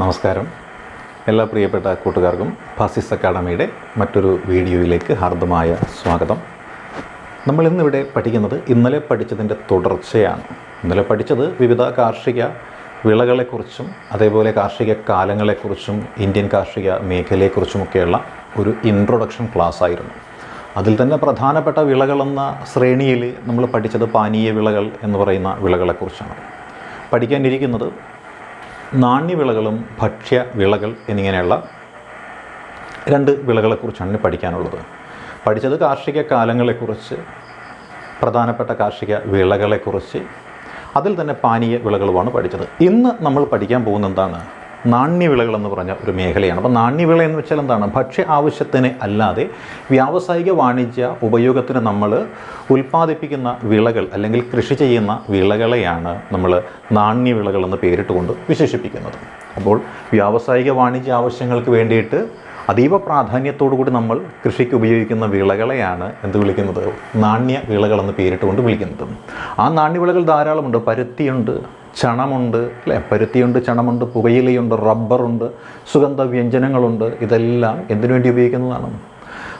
നമസ്കാരം. എല്ലാ പ്രിയപ്പെട്ട കൂട്ടുകാർക്കും ഫാസിസ് അക്കാഡമിയുടെ മറ്റൊരു വീഡിയോയിലേക്ക് ഹാർദമായ സ്വാഗതം. നമ്മൾ ഇന്നിവിടെ പഠിക്കുന്നത് ഇന്നലെ പഠിച്ചതിന്റെ തുടർച്ചയാണ്. ഇന്നലെ പഠിച്ചത് വിവിധ കാർഷിക വിളകളെക്കുറിച്ചും അതേപോലെ കാർഷിക കാലങ്ങളെക്കുറിച്ചും ഇന്ത്യൻ കാർഷിക മേഖലയെക്കുറിച്ചുമൊക്കെയുള്ള ഒരു ഇൻട്രൊഡക്ഷൻ ക്ലാസ് ആയിരുന്നു. അതിൽ തന്നെ പ്രധാനപ്പെട്ട വിളകളെന്ന ശ്രേണിയിൽ നമ്മൾ പഠിച്ചത് പാനീയ വിളകൾ എന്ന് പറയുന്ന വിളകളെക്കുറിച്ചാണ്. പഠിക്കാനിരിക്കുന്നത് നാണ്യവിളകളും ഭക്ഷ്യ വിളകൾ എന്നിങ്ങനെയുള്ള രണ്ട് വിളകളെക്കുറിച്ചാണ് പഠിക്കാനുള്ളത്. പഠിച്ചത് കാർഷിക കാലങ്ങളെക്കുറിച്ച് പ്രധാനപ്പെട്ട കാർഷിക വിളകളെക്കുറിച്ച് അതിൽ തന്നെ പാനീയ വിളകളുമാണ് പഠിച്ചത്. ഇന്ന് നമ്മൾ പഠിക്കാൻ പോകുന്ന എന്താണ്? നാണ്യവിളകൾ എന്ന് പറഞ്ഞ ഒരു മേഖലയാണ്. അപ്പോൾ നാണ്യവിള എന്ന് വെച്ചാൽ എന്താണ്? ഭക്ഷ്യ ആവശ്യത്തിന് അല്ലാതെ വ്യാവസായിക വാണിജ്യ ഉപയോഗത്തിന് നമ്മൾ ഉൽപ്പാദിപ്പിക്കുന്ന വിളകൾ അല്ലെങ്കിൽ കൃഷി ചെയ്യുന്ന വിളകളെയാണ് നമ്മൾ നാണ്യവിളകൾ എന്ന് പേരിട്ടുകൊണ്ട് വിശേഷിപ്പിക്കുന്നത്. അപ്പോൾ വ്യാവസായിക വാണിജ്യ ആവശ്യങ്ങൾക്ക് വേണ്ടിയിട്ട് അതീവ പ്രാധാന്യത്തോടു കൂടി നമ്മൾ കൃഷിക്ക് ഉപയോഗിക്കുന്ന വിളകളെയാണ് എന്ത് വിളിക്കുന്നത്? നാണ്യ വിളകളെന്ന് പേരിട്ടുകൊണ്ട് വിളിക്കുന്നത്. ആ നാണ്യവിളകൾ ധാരാളമുണ്ട്. പരുത്തിയുണ്ട്. ചണമുണ്ട് അല്ലേ? പരുത്തിയുണ്ട് ചണമുണ്ട് പുകയിലയുണ്ട് റബ്ബറുണ്ട് സുഗന്ധ വ്യഞ്ജനങ്ങളുണ്ട് ഇതെല്ലാം എന്തിനു വേണ്ടി ഉപയോഗിക്കുന്നതാണ്?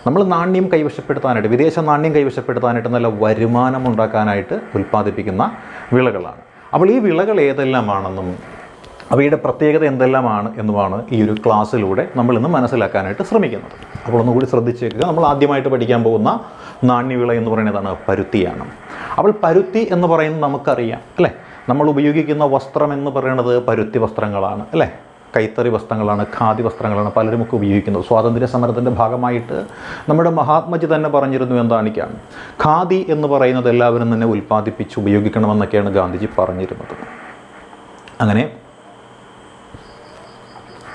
നമ്മൾ നാണ്യം കൈവശപ്പെടുത്താനായിട്ട് വിദേശ നാണ്യം കൈവശപ്പെടുത്താനായിട്ട് നല്ല വരുമാനം ഉണ്ടാക്കാനായിട്ട് ഉൽപ്പാദിപ്പിക്കുന്ന വിളകളാണ്. അപ്പോൾ ഈ വിളകൾ ഏതെല്ലാമാണെന്നും അവയുടെ പ്രത്യേകത എന്തെല്ലാമാണ് എന്നുമാണ് ഈ ഒരു ക്ലാസ്സിലൂടെ നമ്മൾ ഇന്ന് മനസ്സിലാക്കാനായിട്ട് ശ്രമിക്കുന്നത്. അപ്പോൾ ഒന്നുകൂടി ശ്രദ്ധിച്ചേക്കുക നമ്മൾ ആദ്യമായിട്ട് പഠിക്കാൻ പോകുന്ന നാണ്യവിള എന്ന് പറയുന്നതാണ് പരുത്തിയാണ്. അപ്പോൾ പരുത്തി എന്ന് പറയുന്നത് നമുക്കറിയാം അല്ലേ? നമ്മൾ ഉപയോഗിക്കുന്ന വസ്ത്രം എന്ന് പറയുന്നത് പരുത്തി വസ്ത്രങ്ങളാണ് അല്ലേ? കൈത്തറി വസ്ത്രങ്ങളാണ് ഖാദി വസ്ത്രങ്ങളാണ് പലരും ഒക്കെ ഉപയോഗിക്കുന്നത്. സ്വാതന്ത്ര്യ സമരത്തിന്റെ ഭാഗമായിട്ട് നമ്മുടെ മഹാത്മജി തന്നെ പറഞ്ഞിരുന്നു എന്താണിക്കാണ് ഖാദി എന്ന് പറയുന്നത് എല്ലാവരും തന്നെ ഉൽപ്പാദിപ്പിച്ച് ഉപയോഗിക്കണമെന്നൊക്കെയാണ് ഗാന്ധിജി പറഞ്ഞിരുന്നത്. അങ്ങനെ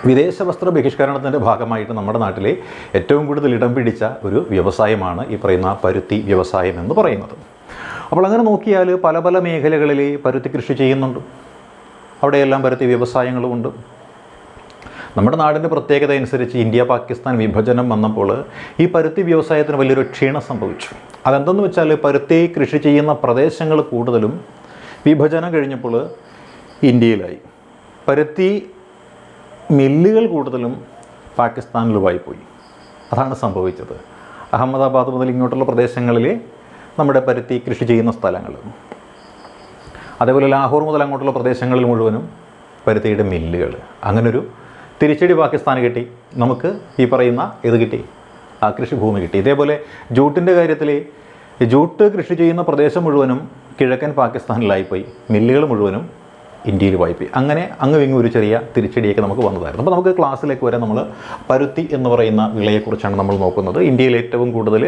വിദേശ വസ്ത്ര ബഹിഷ്കരണത്തിന്റെ ഭാഗമായിട്ട് നമ്മുടെ നാട്ടിലെ ഏറ്റവും കൂടുതൽ ഇടം പിടിച്ച ഒരു വ്യവസായമാണ് ഈ പറയുന്ന പരുത്തി വ്യവസായം എന്ന് പറയുന്നത്. അപ്പോൾ അങ്ങനെ നോക്കിയാൽ പല പല മേഖലകളിൽ പരുത്തി കൃഷി ചെയ്യുന്നുണ്ട്. അവിടെയെല്ലാം പരുത്തി വ്യവസായങ്ങളുമുണ്ട് നമ്മുടെ നാടിന്റെ പ്രത്യേകത അനുസരിച്ച് ഇന്ത്യ പാകിസ്ഥാൻ വിഭജനം വന്നപ്പോൾ ഈ പരുത്തി വ്യവസായത്തിന് വലിയൊരു ക്ഷീണം സംഭവിച്ചു. അതെന്തെന്ന് വെച്ചാൽ പരുത്തി കൃഷി ചെയ്യുന്ന പ്രദേശങ്ങൾ കൂടുതലും വിഭജനം കഴിഞ്ഞപ്പോൾ ഇന്ത്യയിലായി. പരുത്തി മില്ലുകൾ കൂടുതലും പാകിസ്ഥാനിലുമായി പോയി അതാണ് സംഭവിച്ചത്. അഹമ്മദാബാദ് മുതൽ ഇങ്ങോട്ടുള്ള പ്രദേശങ്ങളിൽ നമ്മുടെ പരുത്തി കൃഷി ചെയ്യുന്ന സ്ഥലങ്ങൾ. അതേപോലെ ലാഹോർ മുതൽ അങ്ങോട്ടുള്ള പ്രദേശങ്ങളിൽ മുഴുവനും പരുത്തിയുടെ മില്ലുകൾ. അങ്ങനൊരു തിരിച്ചടി പാകിസ്ഥാന് കിട്ടി. നമുക്ക് ഈ പറയുന്ന ഇത് കിട്ടി. ആ കൃഷിഭൂമി കിട്ടി. ഇതേപോലെ ജൂട്ടിന്റെ കാര്യത്തിൽ ജൂട്ട് കൃഷി ചെയ്യുന്ന പ്രദേശം മുഴുവനും കിഴക്കൻ പാകിസ്ഥാനിലായിപ്പോയി. മില്ലുകൾ മുഴുവനും ഇന്ത്യയിൽ വായ്പ അങ്ങനെ അങ്ങ് വിങ്ങും ഒരു ചെറിയ തിരിച്ചടിയൊക്കെ നമുക്ക് വന്നതായിരുന്നു. അപ്പോൾ നമുക്ക് ക്ലാസ്സിലേക്ക് വരെ നമ്മൾ പരുത്തി എന്ന് പറയുന്ന വിളയെക്കുറിച്ചാണ് നമ്മൾ നോക്കുന്നത്. ഇന്ത്യയിൽ ഏറ്റവും കൂടുതൽ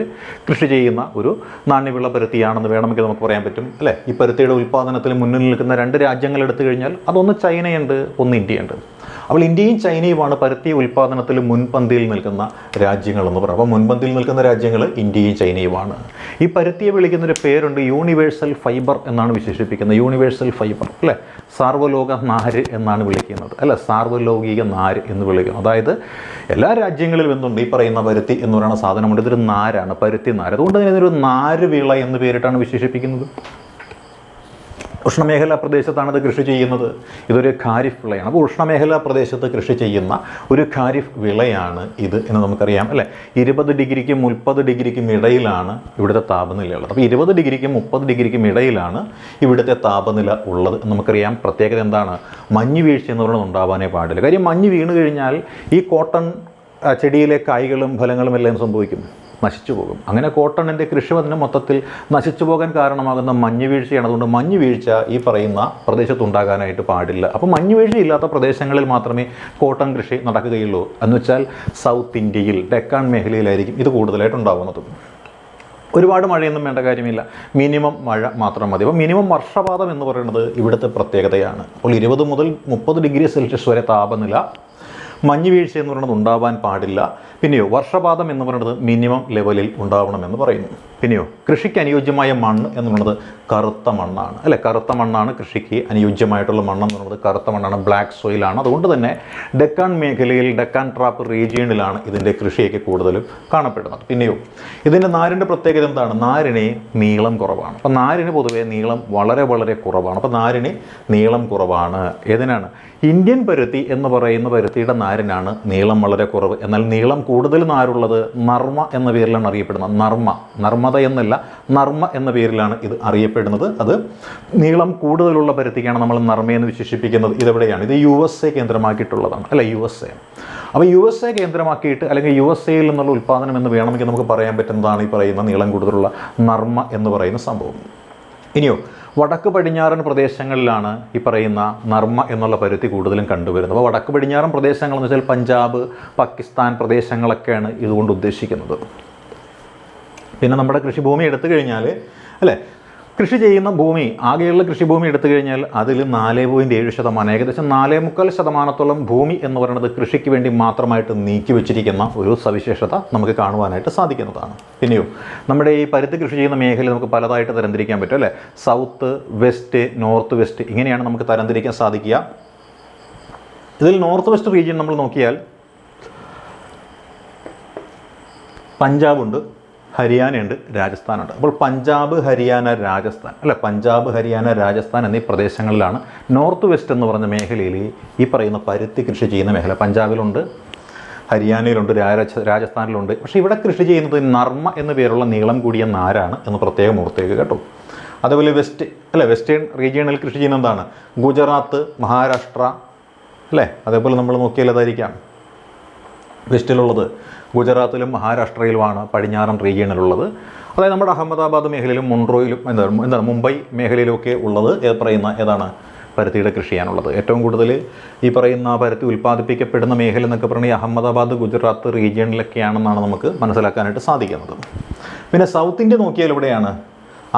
കൃഷി ചെയ്യുന്ന ഒരു നാണ്യവിള പരുത്തിയാണെന്ന് വേണമെങ്കിൽ നമുക്ക് പറയാൻ പറ്റും അല്ലേ? ഈ പരുത്തിയുടെ ഉൽപ്പാദനത്തിൽ മുന്നിൽ നിൽക്കുന്ന രണ്ട് രാജ്യങ്ങൾ എടുത്തു കഴിഞ്ഞാൽ അതൊന്ന് ചൈനയുണ്ട് ഒന്ന് ഇന്ത്യയുണ്ട്. അപ്പോൾ ഇന്ത്യയും ചൈനയുമാണ് പരുത്തി ഉൽപ്പാദനത്തിൽ മുൻപന്തിയിൽ നിൽക്കുന്ന രാജ്യങ്ങളെന്ന് പറയാം അപ്പോൾ മുൻപന്തിയിൽ നിൽക്കുന്ന രാജ്യങ്ങൾ ഇന്ത്യയും ചൈനയുമാണ്. ഈ പരുത്തിയെ വിളിക്കുന്നൊരു പേരുണ്ട് യൂണിവേഴ്സൽ ഫൈബർ എന്നാണ് വിശേഷിപ്പിക്കുന്നത്. യൂണിവേഴ്സൽ ഫൈബർ അല്ലേ? സാർവലോക നാര് എന്നാണ് വിളിക്കുന്നത്. അല്ല സാർവലോകിക നാര് എന്ന് വിളിക്കുന്നത് അതായത് എല്ലാ രാജ്യങ്ങളിലും എന്തുണ്ട്? ഈ പറയുന്ന പരുത്തി എന്ന് പറയുന്ന സാധനമുണ്ട്. ഇതൊരു നാരാണ് പരുത്തി നാര്. അതുകൊണ്ട് തന്നെ ഇതൊരു നാര് വിള എന്ന് പേരിട്ടാണ് വിശേഷിപ്പിക്കുന്നത്. ഉഷ്ണമേഖലാ പ്രദേശത്താണ് ഇത് കൃഷി ചെയ്യുന്നത്. ഇതൊരു ഖാരിഫ് വിളയാണ്. അപ്പോൾ ഉഷ്ണമേഖലാ പ്രദേശത്ത് കൃഷി ചെയ്യുന്ന ഒരു ഖാരിഫ് വിളയാണ് ഇത് എന്ന് നമുക്കറിയാം അല്ലേ? ഇരുപത് ഡിഗ്രിക്കും മുപ്പത് ഡിഗ്രിക്കും ഇടയിലാണ് ഇവിടുത്തെ താപനില ഉള്ളത് അപ്പോൾ ഇരുപത് ഡിഗ്രിക്കും മുപ്പത് ഡിഗ്രിക്കും ഇടയിലാണ് ഇവിടുത്തെ താപനില ഉള്ളത് എന്ന് നമുക്കറിയാം. പ്രത്യേകത എന്താണ്? മഞ്ഞ് വീഴ്ച എന്ന് പറയുന്നത് ഉണ്ടാവാനേ പാടില്ല. കാര്യം മഞ്ഞ് വീണ് കഴിഞ്ഞാൽ ഈ കോട്ടൺ ചെടിയിലെ കായ്കളും ഫലങ്ങളും എല്ലാം സംഭവിക്കും? നശിച്ചു പോകും. അങ്ങനെ കോട്ടണിന്റെ കൃഷിവതിന് മൊത്തത്തിൽ നശിച്ചു പോകാൻ കാരണമാകുന്ന മഞ്ഞ് വീഴ്ചയാണ്. അതുകൊണ്ട് മഞ്ഞ് വീഴ്ച ഈ പറയുന്ന പ്രദേശത്തുണ്ടാകാനായിട്ട് പാടില്ല. അപ്പോൾ മഞ്ഞ് വീഴ്ചയില്ലാത്ത പ്രദേശങ്ങളിൽ മാത്രമേ കോട്ടൺ കൃഷി നടക്കുകയുള്ളൂ. എന്ന് വെച്ചാൽ സൗത്ത് ഇന്ത്യയിൽ ഡെക്കാൻ മേഖലയിലായിരിക്കും ഇത് കൂടുതലായിട്ട് ഉണ്ടാകുന്നത് ഒരുപാട് മഴയൊന്നും വേണ്ട കാര്യമില്ല. മിനിമം മഴ മാത്രം മതി. അപ്പോൾ മിനിമം വർഷപാതം എന്ന് പറയുന്നത് ഇവിടുത്തെ പ്രത്യേകതയാണ്. അപ്പോൾ ഇരുപത് മുതൽ മുപ്പത് ഡിഗ്രി സെൽഷ്യസ് വരെ താപനില മഞ്ഞ് വീഴ്ച എന്ന് പറയുന്നത് ഉണ്ടാവാൻ പാടില്ല. പിന്നെയോ വർഷപാതം എന്ന് പറയുന്നത് മിനിമം ലെവലിൽ ഉണ്ടാവണമെന്ന് പറയുന്നു. പിന്നെയോ കൃഷിക്ക് അനുയോജ്യമായ മണ്ണ് എന്നുള്ളത് കറുത്ത മണ്ണാണ്. അല്ലെ? കറുത്ത മണ്ണാണ് കൃഷിക്ക് അനുയോജ്യമായിട്ടുള്ള മണ്ണ് എന്നുള്ളത് കറുത്ത മണ്ണാണ് ബ്ലാക്ക് സോയിലാണ് അതുകൊണ്ട് തന്നെ ഡെക്കാൻ മേഖലയിൽ ഡെക്കാൻ ട്രാപ്പ് റീജിയണിലാണ് ഇതിന്റെ കൃഷിയൊക്കെ കൂടുതലും കാണപ്പെടുന്നത്. പിന്നെയോ ഇതിന്റെ നാരിന്റെ പ്രത്യേകത എന്താണ്? നാരിന് നീളം കുറവാണ്. അപ്പോൾ നാരിന് പൊതുവേ നീളം വളരെ വളരെ കുറവാണ്. അപ്പോൾ നാരിന് നീളം കുറവാണ്. ഏതിനാണ്? ഇന്ത്യൻ പരുത്തി എന്ന് പറയുന്ന പരുത്തിയുടെ നാരിനാണ് നീളം വളരെ കുറവ്. എന്നാൽ നീളം കൂടുതൽ നാരുള്ളത് നർമ്മ എന്ന പേരിലാണ് അറിയപ്പെടുന്നത്. നർമ്മ നർമ്മ നർമ്മത എന്നല്ല നർമ്മ എന്ന പേരിലാണ് ഇത് അറിയപ്പെടുന്നത്. അത് നീളം കൂടുതലുള്ള പരുത്തിക്കാണ് നമ്മൾ നർമ്മയെന്ന് വിശേഷിപ്പിക്കുന്നത്. ഇതെവിടെയാണ്? ഇത് യു എസ് എ കേന്ദ്രമാക്കിയിട്ടുള്ളതാണ് അല്ല? U S A. അപ്പോൾ യു എസ് എ കേന്ദ്രമാക്കിയിട്ട് അല്ലെങ്കിൽ യു എസ് എയിൽ നിന്നുള്ള ഉൽപ്പാദനം എന്ന് വേണമെങ്കിൽ നമുക്ക് പറയാൻ പറ്റുന്നതാണ് ഈ പറയുന്ന നീളം കൂടുതലുള്ള നർമ്മ എന്ന് പറയുന്ന സംഭവം. ഇനിയോ വടക്ക് പടിഞ്ഞാറൻ പ്രദേശങ്ങളിലാണ് ഈ പറയുന്ന നർമ്മ എന്നുള്ള പരുത്തി കൂടുതലും കണ്ടുവരുന്നത്. അപ്പോൾ വടക്ക് പടിഞ്ഞാറൻ പ്രദേശങ്ങൾ എന്ന് വെച്ചാൽ പഞ്ചാബ് പാകിസ്ഥാൻ പ്രദേശങ്ങളൊക്കെയാണ് ഇതുകൊണ്ട് ഉദ്ദേശിക്കുന്നത്. പിന്നെ നമ്മുടെ കൃഷിഭൂമി എടുത്തു കഴിഞ്ഞാൽ അല്ലേ? കൃഷി ചെയ്യുന്ന ഭൂമി ആകെയുള്ള കൃഷിഭൂമി എടുത്തു കഴിഞ്ഞാൽ അതിൽ നാല് പോയിന്റ് ഏഴ് ശതമാനം ഏകദേശം നാലേ മുക്കാൽ ശതമാനത്തോളം ഭൂമി എന്ന് പറയുന്നത് കൃഷിക്ക് വേണ്ടി മാത്രമായിട്ട് നീക്കി വെച്ചിരിക്കുന്ന ഒരു സവിശേഷത നമുക്ക് കാണുവാനായിട്ട് സാധിക്കുന്നതാണ്. പിന്നെയോ നമ്മുടെ ഈ പരുത്തി കൃഷി ചെയ്യുന്ന മേഖല നമുക്ക് പലതായിട്ട് തരംതിരിക്കാൻ പറ്റും അല്ലേ? സൗത്ത് വെസ്റ്റ് നോർത്ത് വെസ്റ്റ് ഇങ്ങനെയാണ് നമുക്ക് തരംതിരിക്കാൻ സാധിക്കുക. ഇതിൽ നോർത്ത് വെസ്റ്റ് റീജിയൻ നമ്മൾ നോക്കിയാൽ പഞ്ചാബുണ്ട് ഹരിയാനയുണ്ട് രാജസ്ഥാനുണ്ട്. അപ്പോൾ പഞ്ചാബ് ഹരിയാന രാജസ്ഥാൻ. അല്ല? പഞ്ചാബ് ഹരിയാന രാജസ്ഥാൻ എന്നീ പ്രദേശങ്ങളിലാണ് നോർത്ത് വെസ്റ്റ് എന്ന് പറഞ്ഞ മേഖലയിൽ ഈ പറയുന്ന പരുത്തി കൃഷി ചെയ്യുന്ന മേഖല. പഞ്ചാബിലുണ്ട് ഹരിയാനയിലുണ്ട് രാജ രാജസ്ഥാനിലുണ്ട്. പക്ഷേ ഇവിടെ കൃഷി ചെയ്യുന്നത് നർമ്മ എന്ന പേരുള്ള നീളം കൂടിയ നാരാണ് എന്ന് പ്രത്യേകം ഓർത്തേക്ക് കേട്ടോ. അതുപോലെ വെസ്റ്റ് അല്ലേ? വെസ്റ്റേൺ റീജിയണിൽ കൃഷി ചെയ്യുന്ന എന്താണ്? ഗുജറാത്ത് മഹാരാഷ്ട്ര അല്ലേ? അതേപോലെ നമ്മൾ നോക്കിയാൽ അതായിരിക്കാം. വെസ്റ്റിലുള്ളത് ഗുജറാത്തിലും മഹാരാഷ്ട്രയിലുമാണ് പടിഞ്ഞാറൻ റീജിയണിലുള്ളത്. അതായത് നമ്മുടെ അഹമ്മദാബാദ് മേഖലയിലും മുൺട്രോയിലും എന്താ എന്താണ് മുംബൈ മേഖലയിലുമൊക്കെ ഉള്ളത് പറയുന്ന ഏതാണ് പരുത്തിയുടെ കൃഷി ചെയ്യാനുള്ളത് ഏറ്റവും കൂടുതൽ ഈ പറയുന്ന പരുത്തി ഉൽപ്പാദിപ്പിക്കപ്പെടുന്ന മേഖല എന്നൊക്കെ പറഞ്ഞാൽ അഹമ്മദാബാദ് ഗുജറാത്ത് റീജിയണിലൊക്കെയാണെന്നാണ് നമുക്ക് മനസ്സിലാക്കാനായിട്ട് സാധിക്കുന്നത്. പിന്നെ സൗത്ത് ഇന്ത്യ നോക്കിയാൽ ഇവിടെയാണ്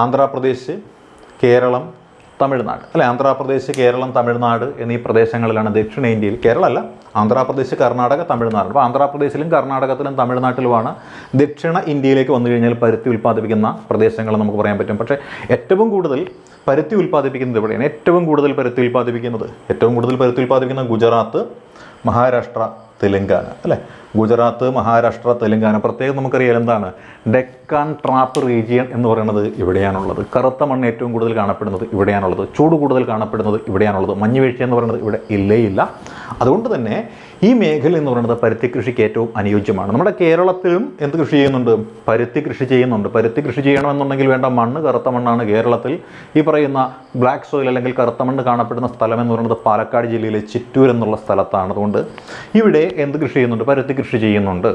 ആന്ധ്രാപ്രദേശ് കേരളം തമിഴ്നാട്. അല്ലെ ആന്ധ്രാപ്രദേശ് കേരളം തമിഴ്നാട് എന്നീ പ്രദേശങ്ങളിലാണ് ദക്ഷിണേന്ത്യയിൽ കേരളമല്ല ആന്ധ്രാപ്രദേശ് കർണാടക തമിഴ്നാട്. അപ്പോൾ ആന്ധ്രാപ്രദേശിലും കർണാടകത്തിലും തമിഴ്നാട്ടിലുമാണ് ദക്ഷിണ ഇന്ത്യയിലേക്ക് വന്നു കഴിഞ്ഞാൽ പരുത്തി ഉൽപ്പാദിപ്പിക്കുന്ന പ്രദേശങ്ങൾ നമുക്ക് പറയാൻ പറ്റും. പക്ഷേ ഏറ്റവും കൂടുതൽ പരുത്തി ഉൽപ്പാദിപ്പിക്കുന്നത് എവിടെയാണ്? ഏറ്റവും കൂടുതൽ പരുത്തി ഉൽപ്പാദിപ്പിക്കുന്നത് ഏറ്റവും കൂടുതൽ പരുത്തി ഉൽപ്പാദിപ്പിക്കുന്നത് ഗുജറാത്ത് മഹാരാഷ്ട്ര തെലങ്കാന അല്ലേ? ഗുജറാത്ത് മഹാരാഷ്ട്ര തെലുങ്കാന പ്രത്യേകം നമുക്കറിയാം എന്താണ്? ഡെക്കാൻ ട്രാപ്പ് റീജിയൻ എന്ന് പറയുന്നത് ഇവിടെയാണുള്ളത്. കറുത്ത മണ്ണ് ഏറ്റവും കൂടുതൽ കാണപ്പെടുന്നത് ഇവിടെയാണുള്ളത്. ചൂട് കൂടുതൽ കാണപ്പെടുന്നത് ഇവിടെയാണുള്ളത്. മഞ്ഞുവീഴ്ച എന്ന് പറയുന്നത് ഇവിടെ ഇല്ലേ ഇല്ല അതുകൊണ്ട് തന്നെ ഈ മേഖല എന്ന് പറയുന്നത് പരുത്തി കൃഷിക്ക് ഏറ്റവും അനുയോജ്യമാണ്. നമ്മുടെ കേരളത്തിലും എന്ത് കൃഷി ചെയ്യുന്നുണ്ട്? പരുത്തി കൃഷി ചെയ്യുന്നുണ്ട്. പരുത്തി കൃഷി ചെയ്യണമെന്നുണ്ടെങ്കിൽ വേണ്ട മണ്ണ് കറുത്ത മണ്ണാണ് കേരളത്തിൽ. ഈ പറയുന്ന ബ്ലാക്ക് സോയിൽ അല്ലെങ്കിൽ കറുത്ത മണ്ണ് കാണപ്പെടുന്ന സ്ഥലം എന്ന് പറയുന്നത് പാലക്കാട് ജില്ലയിലെ ചിറ്റൂർ എന്നുള്ള സ്ഥലത്താണ്. അതുകൊണ്ട് ഇവിടെ എന്ത് കൃഷി ചെയ്യുന്നുണ്ട്? പരുത്തി കൃഷി ചെയ്യുന്നുണ്ട്.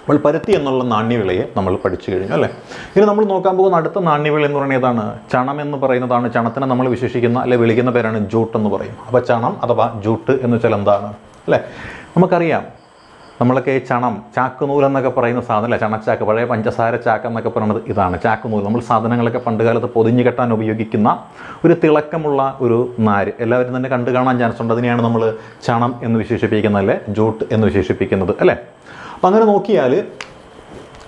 അപ്പോൾ പരുത്തി എന്നുള്ള നാണ്യവിളയെ നമ്മൾ പഠിച്ചു കഴിഞ്ഞു അല്ലേ? ഇനി നമ്മൾ നോക്കാൻ പോകുന്ന അടുത്ത നാണ്യവിള എന്ന് പറയുന്നത് ഏതാണ്? ചണം എന്ന് പറയുന്നതാണ്. ചണത്തിനെ നമ്മൾ വിശേഷിക്കുന്ന അല്ലെ വിളിക്കുന്ന പേരാണ് ജൂട്ട് എന്ന് പറയും. അപ്പോൾ ചണം അഥവാ ജൂട്ട് എന്ന് വെച്ചാൽ എന്താണ്? അല്ലേ? നമുക്കറിയാം നമ്മളൊക്കെ ഈ ചണം ചാക്കുനൂൽ എന്നൊക്കെ പറയുന്ന സാധനം അല്ലേ ചണച്ചാക്ക് പഴയ പഞ്ചസാര ചാക്ക് എന്നൊക്കെ പറയുന്നത് ഇതാണ്. ചാക്കുനൂൽ. നമ്മൾ സാധനങ്ങളൊക്കെ പണ്ട് കാലത്ത് പൊതിഞ്ഞു കെട്ടാൻ ഉപയോഗിക്കുന്ന ഒരു തിളക്കമുള്ള ഒരു നാര്. എല്ലാവരും തന്നെ കണ്ടു കാണാൻ ചാൻസ് ഉണ്ട്. അതിനെയാണ് നമ്മൾ ചണം എന്ന് വിശേഷിപ്പിക്കുന്നത് അല്ലേ? ജൂട്ട് എന്ന് വിശേഷിപ്പിക്കുന്നത് അല്ലേ? അപ്പം അങ്ങനെ നോക്കിയാൽ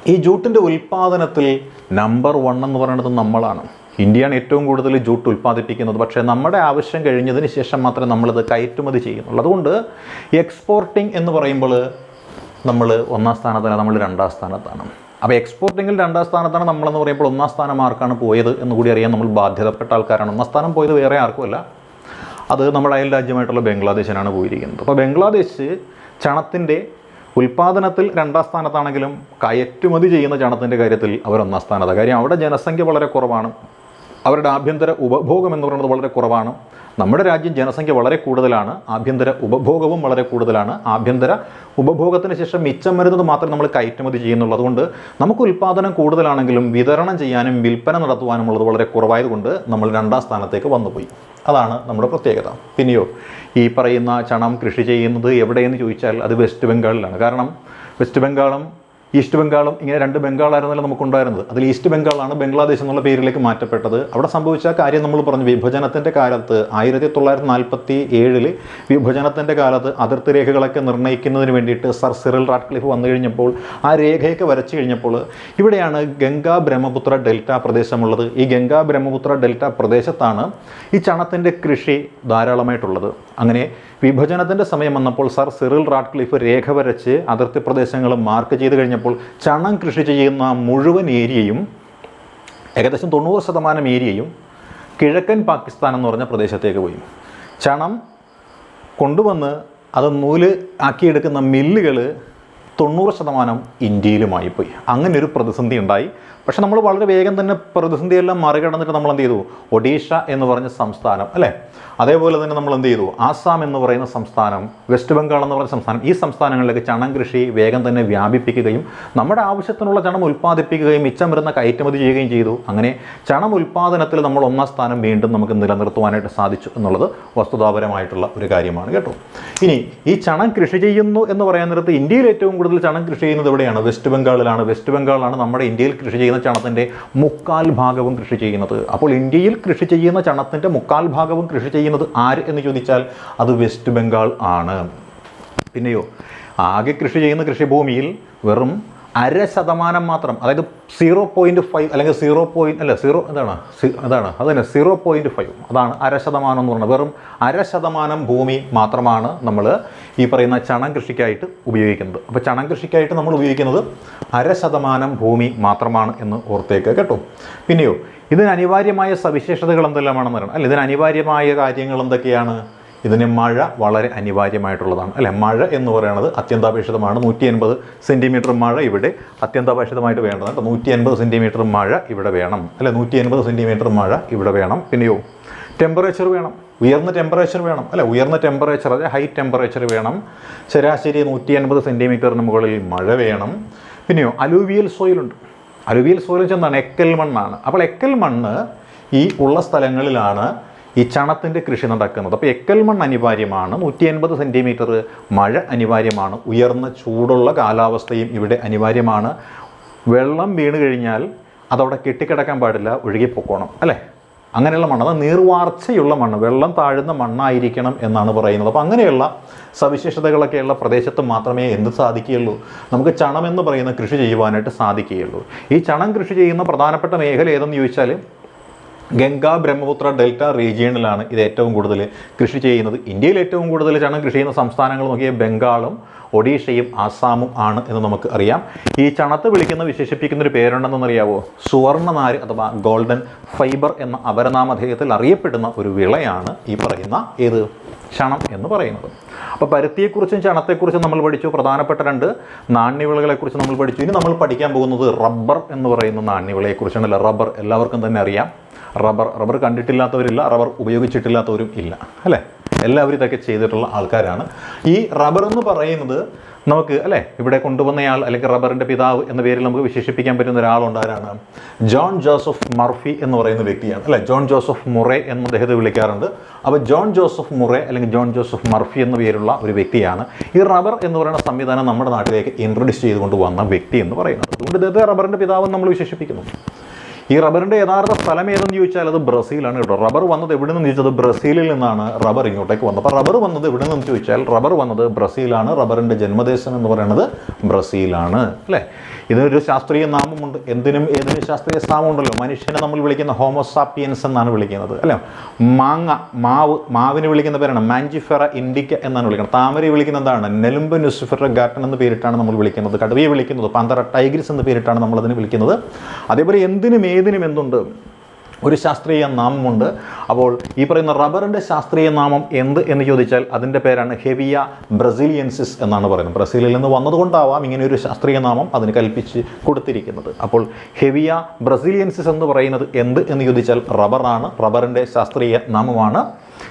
ഈ ജൂട്ടിന്റെ ഉൽപ്പാദനത്തിൽ നമ്പർ വൺ എന്ന് പറയുന്നത് നമ്മളാണ്. ഇന്ത്യയാണ് ഏറ്റവും കൂടുതൽ ജൂട്ട് ഉൽപ്പാദിപ്പിക്കുന്നത്. പക്ഷേ നമ്മുടെ ആവശ്യം കഴിഞ്ഞതിന് ശേഷം മാത്രമേ നമ്മളിത് കയറ്റുമതി ചെയ്യുന്നുള്ളൂ. അതുകൊണ്ട് എക്സ്പോർട്ടിംഗ് എന്ന് പറയുമ്പോൾ നമ്മൾ ഒന്നാം സ്ഥാനത്തല്ല നമ്മൾ രണ്ടാം സ്ഥാനത്താണ്. അപ്പോൾ എക്സ്പോർട്ടിങ്ങിൽ രണ്ടാം സ്ഥാനത്താണ് നമ്മളെന്ന് പറയുമ്പോൾ ഒന്നാം സ്ഥാനം ആർക്കാണ് പോയത് എന്ന് കൂടി അറിയാൻ നമ്മൾ ബാധ്യതപ്പെട്ട ആൾക്കാരാണ്. ഒന്നാം സ്ഥാനം പോയത് വേറെ ആർക്കുമല്ല അത് നമ്മുടെ അയൽ രാജ്യമായിട്ടുള്ള ബംഗ്ലാദേശിനാണ് പോയിരിക്കുന്നത്. അപ്പോൾ ബംഗ്ലാദേശ് ചണത്തിന്റെ ഉൽപ്പാദനത്തിൽ രണ്ടാം സ്ഥാനത്താണെങ്കിലും കയറ്റുമതി ചെയ്യുന്ന ചണത്തിന്റെ കാര്യത്തിൽ അവർ ഒന്നാം സ്ഥാനത്താണ്. കാര്യം അവിടെ ജനസംഖ്യ വളരെ കുറവാണ്. അവരുടെ ആഭ്യന്തര ഉപഭോഗം എന്ന് പറയുന്നത് വളരെ കുറവാണ്. നമ്മുടെ രാജ്യം ജനസംഖ്യ വളരെ കൂടുതലാണ്. ആഭ്യന്തര ഉപഭോഗവും വളരെ കൂടുതലാണ്. ആഭ്യന്തര ഉപഭോഗത്തിന് ശേഷം മിച്ചം വരുന്നത് മാത്രം നമ്മൾ കയറ്റുമതി ചെയ്യുന്നുള്ളൂ അതുകൊണ്ട് നമുക്ക് ഉൽപ്പാദനം കൂടുതലാണെങ്കിലും വിതരണം ചെയ്യാനും വിൽപ്പന നടത്തുവാനും ഉള്ളത് വളരെ കുറവായതുകൊണ്ട് നമ്മൾ രണ്ടാം സ്ഥാനത്തേക്ക് വന്നുപോയി. അതാണ് നമ്മുടെ പ്രത്യേകത. പിന്നെയോ ഈ പറയുന്ന ചണം കൃഷി ചെയ്യുന്നത് എവിടെയെന്ന് ചോദിച്ചാൽ അത് വെസ്റ്റ് ബംഗാളിലാണ്. കാരണം വെസ്റ്റ് ബംഗാളും ഈസ്റ്റ് ബംഗാളും ഇങ്ങനെ രണ്ട് ബംഗാളായിരുന്നല്ലോ നമുക്കുണ്ടായിരുന്നത്. അതിൽ ഈസ്റ്റ് ബംഗാളാണ് ബംഗ്ലാദേശ് എന്നുള്ള പേരിലേക്ക് മാറ്റപ്പെട്ടത്. അവിടെ സംഭവിച്ച കാര്യം നമ്മൾ പറഞ്ഞു. വിഭജനത്തിന്റെ കാലത്ത് ആയിരത്തി തൊള്ളായിരത്തി നാൽപ്പത്തി ഏഴിൽ വിഭജനത്തിന്റെ കാലത്ത് അതിർത്തി രേഖകളൊക്കെ നിർണയിക്കുന്നതിന് വേണ്ടിയിട്ട് സർ സിറിൽ റാഡ്ക്ലിഫ് വന്നു കഴിഞ്ഞപ്പോൾ ആ രേഖയൊക്കെ വരച്ചു കഴിഞ്ഞപ്പോൾ ഇവിടെയാണ് ഗംഗാ ബ്രഹ്മപുത്ര ഡെൽറ്റ പ്രദേശമുള്ളത്. ഈ ഗംഗാ ബ്രഹ്മപുത്ര ഡെൽറ്റ പ്രദേശത്താണ് ഈ ചണത്തിന്റെ കൃഷി ധാരാളമായിട്ടുള്ളത്. അങ്ങനെ വിഭജനത്തിന്റെ സമയം വന്നപ്പോൾ സർ സിറിൽ റാഡ്ക്ലിഫ് രേഖ വരച്ച് അതിർത്തി പ്രദേശങ്ങൾ മാർക്ക് ചെയ്ത് കഴിഞ്ഞപ്പോൾ ചണം കൃഷി ചെയ്യുന്ന മുഴുവൻ ഏരിയയും ഏകദേശം തൊണ്ണൂറ് ശതമാനം ഏരിയയും കിഴക്കൻ പാകിസ്ഥാൻ എന്ന് പറഞ്ഞ പ്രദേശത്തേക്ക് പോയി. ചണം കൊണ്ടുവന്ന് അത് നൂൽ ആക്കിയെടുക്കുന്ന മില്ലുകൾ തൊണ്ണൂറ് ശതമാനം ഇന്ത്യയിലുമായി പോയി. അങ്ങനെ ഒരു പ്രതിസന്ധി ഉണ്ടായി. പക്ഷെ നമ്മൾ വളരെ വേഗം തന്നെ പ്രതിസന്ധിയെല്ലാം മറികടന്നിട്ട് നമ്മൾ എന്ത് ചെയ്തു? ഒഡീഷ എന്ന് പറഞ്ഞ സംസ്ഥാനം അല്ലേ? അതേപോലെ തന്നെ നമ്മൾ എന്ത് ചെയ്തു? ആസാം എന്ന് പറയുന്ന സംസ്ഥാനം വെസ്റ്റ് ബംഗാൾ എന്ന് പറയുന്ന സംസ്ഥാനം ഈ സംസ്ഥാനങ്ങളിലേക്ക് ചണം കൃഷി വേഗം തന്നെ വ്യാപിപ്പിക്കുകയും നമ്മുടെ ആവശ്യത്തിനുള്ള ചണം ഉൽപ്പാദിപ്പിക്കുകയും മിച്ചം വരുന്ന കയറ്റുമതി ചെയ്യുകയും ചെയ്തു. അങ്ങനെ ചണം ഉൽപ്പാദനത്തിൽ നമ്മൾ ഒന്നാം സ്ഥാനം വീണ്ടും നമുക്ക് നിലനിർത്തുവാനായിട്ട് സാധിച്ചു എന്നുള്ളത് വസ്തുതാപരമായിട്ടുള്ള ഒരു കാര്യമാണ് കേട്ടോ. ഇനി ഈ ചണം കൃഷി ചെയ്യുന്നു എന്ന് പറയാൻ നേരത്ത് ഇന്ത്യയിൽ ഏറ്റവും കൂടുതൽ ചണം കൃഷി ചെയ്യുന്നത് എവിടെയാണ്? വെസ്റ്റ് ബംഗാളിലാണ്. വെസ്റ്റ് ബംഗാളാണ് നമ്മുടെ ഇന്ത്യയിൽ കൃഷി ചെയ്യുന്ന ചണത്തിന്റെ മുക്കാൽ ഭാഗവും കൃഷി ചെയ്യുന്നത്. അപ്പോൾ ഇന്ത്യയിൽ കൃഷി ചെയ്യുന്ന ചണത്തിന്റെ മുക്കാൽ ഭാഗവും കൃഷി ചെയ്യുന്നത് ആര് എന്ന് ചോദിച്ചാൽ അത് വെസ്റ്റ് ബംഗാൾ ആണ്. പിന്നെയോ ആകെ കൃഷി ചെയ്യുന്ന കൃഷിഭൂമിയിൽ വെറും അര ശതമാനം മാത്രം അതായത് സീറോ പോയിന്റ് ഫൈവ് അല്ലെങ്കിൽ സീറോ പോയിന്റ് അല്ല സീറോ സി- അതാണ് അത് തന്നെ സീറോ പോയിന്റ് ഫൈവ് അതാണ് അര ശതമാനം എന്ന് പറയുന്നത് വെറും അര ശതമാനം ഭൂമി മാത്രമാണ് നമ്മൾ ഈ പറയുന്ന ചണം കൃഷിക്കായിട്ട് ഉപയോഗിക്കുന്നത്. അപ്പോൾ ചണം കൃഷിക്കായിട്ട് നമ്മൾ ഉപയോഗിക്കുന്നത് അര ശതമാനം ഭൂമി മാത്രമാണ് എന്ന് ഓർത്തേക്ക് കേട്ടോ. പിന്നെയോ ഇതിന് അനിവാര്യമായ സവിശേഷതകൾ എന്തെല്ലാമാണെന്ന് പറയണം അല്ല ഇതിന് അനിവാര്യമായ കാര്യങ്ങൾ എന്തൊക്കെയാണ്? ഇതിന് മഴ വളരെ അനിവാര്യമായിട്ടുള്ളതാണ്. അല്ലെ? മഴ എന്ന് പറയുന്നത് അത്യന്താപേക്ഷിതമാണ്. നൂറ്റി എൺപത് സെന്റിമീറ്റർ മഴ ഇവിടെ അത്യന്താപേക്ഷിതമായിട്ട് വേണ്ടതാണ് നൂറ്റി എൺപത് സെന്റിമീറ്റർ മഴ ഇവിടെ വേണം. അല്ലെ? നൂറ്റി എൺപത് സെന്റിമീറ്റർ മഴ ഇവിടെ വേണം. പിന്നെയോ ടെമ്പറേച്ചർ വേണം. ഉയർന്ന ടെമ്പറേച്ചർ വേണം. അല്ലെ? ഉയർന്ന ടെമ്പറേച്ചർ അതായത് ഹൈ ടെമ്പറേച്ചർ വേണം. ശരാശരി നൂറ്റി എൺപത് സെന്റിമീറ്ററിന് മുകളിൽ മഴ വേണം. പിന്നെയോ അലൂവിയൽ സോയിലുണ്ട് അലുവിയൽ സോയിൽ ചെന്നാണ് എക്കൽ മണ്ണാണ്. അപ്പോൾ എക്കൽ മണ്ണ് ഈ ഉള്ള സ്ഥലങ്ങളിലാണ് ഈ ചണത്തിന്റെ കൃഷി നടക്കുന്നത്. അപ്പോൾ എക്കൽ മണ്ണ് അനിവാര്യമാണ്. നൂറ്റി എൺപത് സെന്റിമീറ്റർ മഴ അനിവാര്യമാണ്. ഉയർന്ന ചൂടുള്ള കാലാവസ്ഥയും ഇവിടെ അനിവാര്യമാണ്. വെള്ളം വീണ് കഴിഞ്ഞാൽ അതവിടെ കെട്ടിക്കിടക്കാൻ പാടില്ല ഒഴുകിപ്പോക്കോണം അല്ലേ? അങ്ങനെയുള്ള മണ്ണ് അത് നീർവാർച്ചയുള്ള മണ്ണ് വെള്ളം താഴുന്ന മണ്ണായിരിക്കണം എന്നാണ് പറയുന്നത്. അപ്പോൾ അങ്ങനെയുള്ള സവിശേഷതകളൊക്കെയുള്ള പ്രദേശത്ത് മാത്രമേ എന്ത് സാധിക്കുകയുള്ളൂ? നമുക്ക് ചണം എന്ന് പറയുന്ന കൃഷി ചെയ്യുവാനായിട്ട് സാധിക്കുകയുള്ളൂ. ഈ ചണം കൃഷി ചെയ്യുന്ന പ്രധാനപ്പെട്ട മേഖല ഏതെന്ന് ചോദിച്ചാൽ ഗംഗാ ബ്രഹ്മപുത്ര ഡെൽറ്റ റീജിയണിലാണ് ഇത് ഏറ്റവും കൂടുതൽ കൃഷി ചെയ്യുന്നത്. ഇന്ത്യയിൽ ഏറ്റവും കൂടുതൽ ചണം കൃഷി ചെയ്യുന്ന സംസ്ഥാനങ്ങൾ നോക്കിയാൽ ബംഗാളും ഒഡീഷയും ആസാമും ആണ് എന്ന് നമുക്ക് അറിയാം. ഈ ചണത്ത് വിളിക്കുന്ന വിശേഷിപ്പിക്കുന്ന ഒരു പേരുണ്ടെന്നറിയാവോ സുവർണനാര് അഥവാ ഗോൾഡൻ ഫൈബർ എന്ന അപരനാമധേയത്തിൽ അറിയപ്പെടുന്ന ഒരു വിളയാണ് ഈ പറയുന്ന ഏത് ചണം എന്ന് പറയുന്നത്. അപ്പോൾ പരുത്തിയെക്കുറിച്ചും ചണത്തെക്കുറിച്ചും നമ്മൾ പഠിച്ചു. പ്രധാനപ്പെട്ട രണ്ട് നാണ്യവിളകളെക്കുറിച്ച് നമ്മൾ പഠിച്ചു. ഇനി നമ്മൾ പഠിക്കാൻ പോകുന്നത് റബ്ബർ എന്ന് പറയുന്ന നാണ്യവിളയെക്കുറിച്ചാണ് അല്ല റബ്ബർ എല്ലാവർക്കും തന്നെ അറിയാം. റബ്ബർ റബ്ബർ കണ്ടിട്ടില്ലാത്തവരില്ല റബ്ബർ ഉപയോഗിച്ചിട്ടില്ലാത്തവരും ഇല്ല. അല്ലേ? എല്ലാവരും ഇതൊക്കെ ചെയ്തിട്ടുള്ള ആൾക്കാരാണ്. ഈ റബ്ബർ എന്ന് പറയുന്നത് നമുക്ക് അല്ലേ? ഇവിടെ കൊണ്ടുവന്നയാൾ അല്ലെങ്കിൽ റബ്ബറിന്റെ പിതാവ് എന്ന പേരിൽ നമുക്ക് വിശേഷിപ്പിക്കാൻ പറ്റുന്ന ഒരാളുണ്ട് ആരാണ്? ജോൺ ജോസഫ് മർഫി എന്ന് പറയുന്ന വ്യക്തിയാണ്. അല്ലേ? ജോൺ ജോസഫ് മുറേ എന്ന് അദ്ദേഹത്തെ വിളിക്കാറുണ്ട്. അപ്പോൾ ജോൺ ജോസഫ് മുറേ അല്ലെങ്കിൽ ജോൺ ജോസഫ് മർഫി എന്ന പേരുള്ള ഒരു വ്യക്തിയാണ്. ഈ റബ്ബർ എന്ന് പറയുന്ന സംവിധാനം നമ്മുടെ നാട്ടിലേക്ക് ഇൻട്രൊഡ്യൂസ് ചെയ്തുകൊണ്ട് വന്ന വ്യക്തി എന്ന് പറയുന്നത്. അതുകൊണ്ട് ഇദ്ദേഹത്തെ റബ്ബറിന്റെ പിതാവ് നമ്മൾ വിശേഷിപ്പിക്കുന്നു. ഈ റബ്ബറിന്റെ യഥാർത്ഥ സ്ഥലം ഏതെന്ന് ചോദിച്ചാൽ അത് ബ്രസീലാണ് കേട്ടോ. റബ്ബർ വന്നത് എവിടെ നിന്ന് ചോദിച്ചത്? ബ്രസീലിൽ നിന്നാണ് റബ്ബർ ഇങ്ങോട്ടേക്ക് വന്നത്. അപ്പോൾ റബ്ബർ വന്നത് എവിടെ നിന്ന് ചോദിച്ചാൽ റബ്ബർ വന്നത് ബ്രസീലാണ്. റബ്ബറിന്റെ ജന്മദേശം എന്ന് പറയുന്നത് ബ്രസീലാണ്. അല്ലേ? ഇതിനൊരു ശാസ്ത്രീയ നാമമുണ്ട്. എന്തിനും ഏതിനും ശാസ്ത്രീയ നാമമുണ്ടല്ലോ മനുഷ്യനെ നമ്മൾ വിളിക്കുന്ന ഹോമോസാപ്പിയൻസ് എന്നാണ് വിളിക്കുന്നത്. അല്ലേ? മാങ്ങ മാവ് മാവിന് വിളിക്കുന്ന പേരാണ്. മാഞ്ചിഫെറ ഇൻഡിക്ക എന്നാണ് വിളിക്കുന്നത്. താമരയെ വിളിക്കുന്ന എന്താണ്? നെലുമ്പ് ന്യൂസിഫെറ ഗാർട്ടൻ എന്ന് പേരിട്ടാണ് നമ്മൾ വിളിക്കുന്നത്. കടുവയെ വിളിക്കുന്നത്. പാന്തറ ടൈഗ്രിസ് എന്ന് പേരിട്ടാണ് നമ്മൾ അതിനെ വിളിക്കുന്നത്. അതേപോലെ എന്തിനും ഏതിനും എന്തുണ്ട്? ഒരു ശാസ്ത്രീയ നാമമുണ്ട്. അപ്പോൾ ഈ പറയുന്ന റബ്ബറിന്റെ ശാസ്ത്രീയ നാമം എന്ത് എന്ന് ചോദിച്ചാൽ അതിന്റെ പേരാണ് ഹെവിയ ബ്രസീലിയൻസിസ് എന്നാണ് പറയുന്നത്. ബ്രസീലിൽ നിന്ന് വന്നതുകൊണ്ടാവാം ഇങ്ങനെ ഒരു ശാസ്ത്രീയ നാമം അതിന് കൽപ്പിച്ച് കൊടുത്തിരിക്കുന്നത്. അപ്പോൾ ഹെവിയ ബ്രസീലിയൻസിസ് എന്ന് പറയുന്നത് എന്ത് എന്ന് ചോദിച്ചാൽ റബ്ബറാണ്. റബ്ബറിന്റെ ശാസ്ത്രീയ നാമമാണ്